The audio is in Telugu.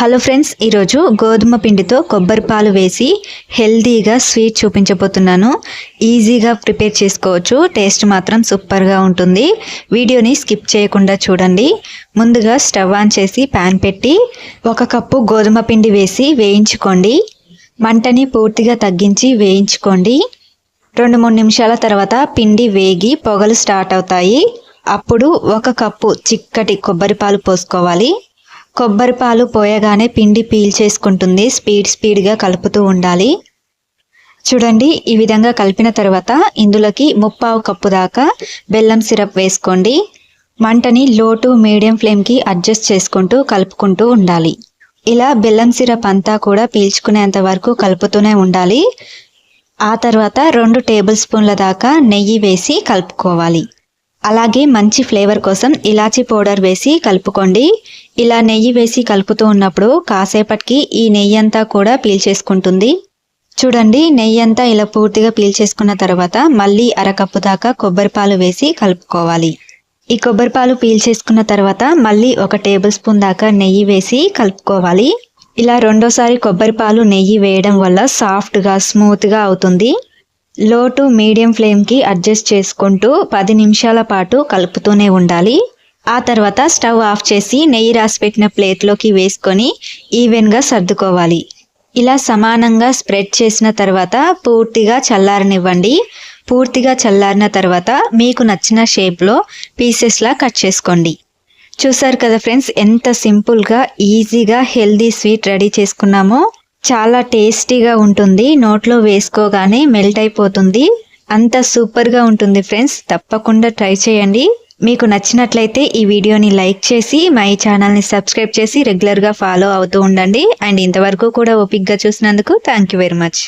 హలో ఫ్రెండ్స్ ఈరోజు గోధుమ పిండితో కొబ్బరి పాలు వేసి హెల్తీగా స్వీట్ చూపించబోతున్నాను. ఈజీగా ప్రిపేర్ చేసుకోవచ్చు. టేస్ట్ మాత్రం సూపర్గా ఉంటుంది. వీడియోని స్కిప్ చేయకుండా చూడండి. ముందుగా స్టవ్ ఆన్ చేసి ప్యాన్ పెట్టి ఒక కప్పు గోధుమ పిండి వేసి వేయించుకోండి. మంటని పూర్తిగా తగ్గించి వేయించుకోండి. రెండు మూడు నిమిషాల తర్వాత పిండి వేగి పొగలు స్టార్ట్ అవుతాయి. అప్పుడు ఒక కప్పు చిక్కటి కొబ్బరి పాలు పోసుకోవాలి. కొబ్బరి పాలు పోయగానే పిండి పీల్చేసుకుంటుంది. స్పీడ్ స్పీడ్గా కలుపుతూ ఉండాలి. చూడండి ఈ విధంగా కలిపిన తర్వాత ఇందులోకి ముప్పావు కప్పు దాకా బెల్లం సిరప్ వేసుకోండి. మంటని లో టు మీడియం ఫ్లేమ్కి అడ్జస్ట్ చేసుకుంటూ కలుపుకుంటూ ఉండాలి. ఇలా బెల్లం సిరప్ అంతా కూడా పీల్చుకునేంత వరకు కలుపుతూనే ఉండాలి. ఆ తర్వాత రెండు టేబుల్ స్పూన్ల దాకా నెయ్యి వేసి కలుపుకోవాలి. అలాగే మంచి ఫ్లేవర్ కోసం ఇలాచీ పౌడర్ వేసి కలుపుకోండి. ఇలా నెయ్యి వేసి కలుపుతూ ఉన్నప్పుడు కాసేపటికి ఈ నెయ్యి అంతా కూడా పీల్చేసుకుంటుంది. చూడండి నెయ్యి అంతా ఇలా పూర్తిగా పీల్చేసుకున్న తర్వాత మళ్ళీ అరకప్పు దాకా కొబ్బరి పాలు వేసి కలుపుకోవాలి. ఈ కొబ్బరి పాలు పీల్చేసుకున్న తర్వాత మళ్ళీ ఒక టేబుల్ స్పూన్ దాకా నెయ్యి వేసి కలుపుకోవాలి. ఇలా రెండోసారి కొబ్బరి పాలు నెయ్యి వేయడం వల్ల సాఫ్ట్గా స్మూత్గా అవుతుంది. లో టు మీడియం ఫ్లేమ్కి అడ్జస్ట్ చేసుకుంటూ పది నిమిషాల పాటు కలుపుతూనే ఉండాలి. ఆ తర్వాత స్టవ్ ఆఫ్ చేసి నెయ్యి రాసి పెట్టిన ప్లేట్లోకి వేసుకొని ఈవెన్గా సర్దుకోవాలి. ఇలా సమానంగా స్ప్రెడ్ చేసిన తర్వాత పూర్తిగా చల్లారనివ్వండి. పూర్తిగా చల్లారిన తర్వాత మీకు నచ్చిన షేప్లో పీసెస్లా కట్ చేసుకోండి. చూసారు కదా ఫ్రెండ్స్ ఎంత సింపుల్గా ఈజీగా హెల్దీ స్వీట్ రెడీ చేసుకున్నామో? చాలా టేస్టీగా ఉంటుంది. నోట్లో వేసుకోగానే మెల్ట్ అయిపోతుంది. అంత సూపర్గా ఉంటుంది ఫ్రెండ్స్. తప్పకుండా ట్రై చేయండి. మీకు నచ్చినట్లయితే ఈ వీడియోని లైక్ చేసి మా ఈ ఛానల్ని సబ్స్క్రైబ్ చేసి రెగ్యులర్గా ఫాలో అవుతూ ఉండండి. అండ్ ఇంతవరకు కూడా ఓపిక్గా చూసినందుకు థ్యాంక్ యూ వెరీ మచ్.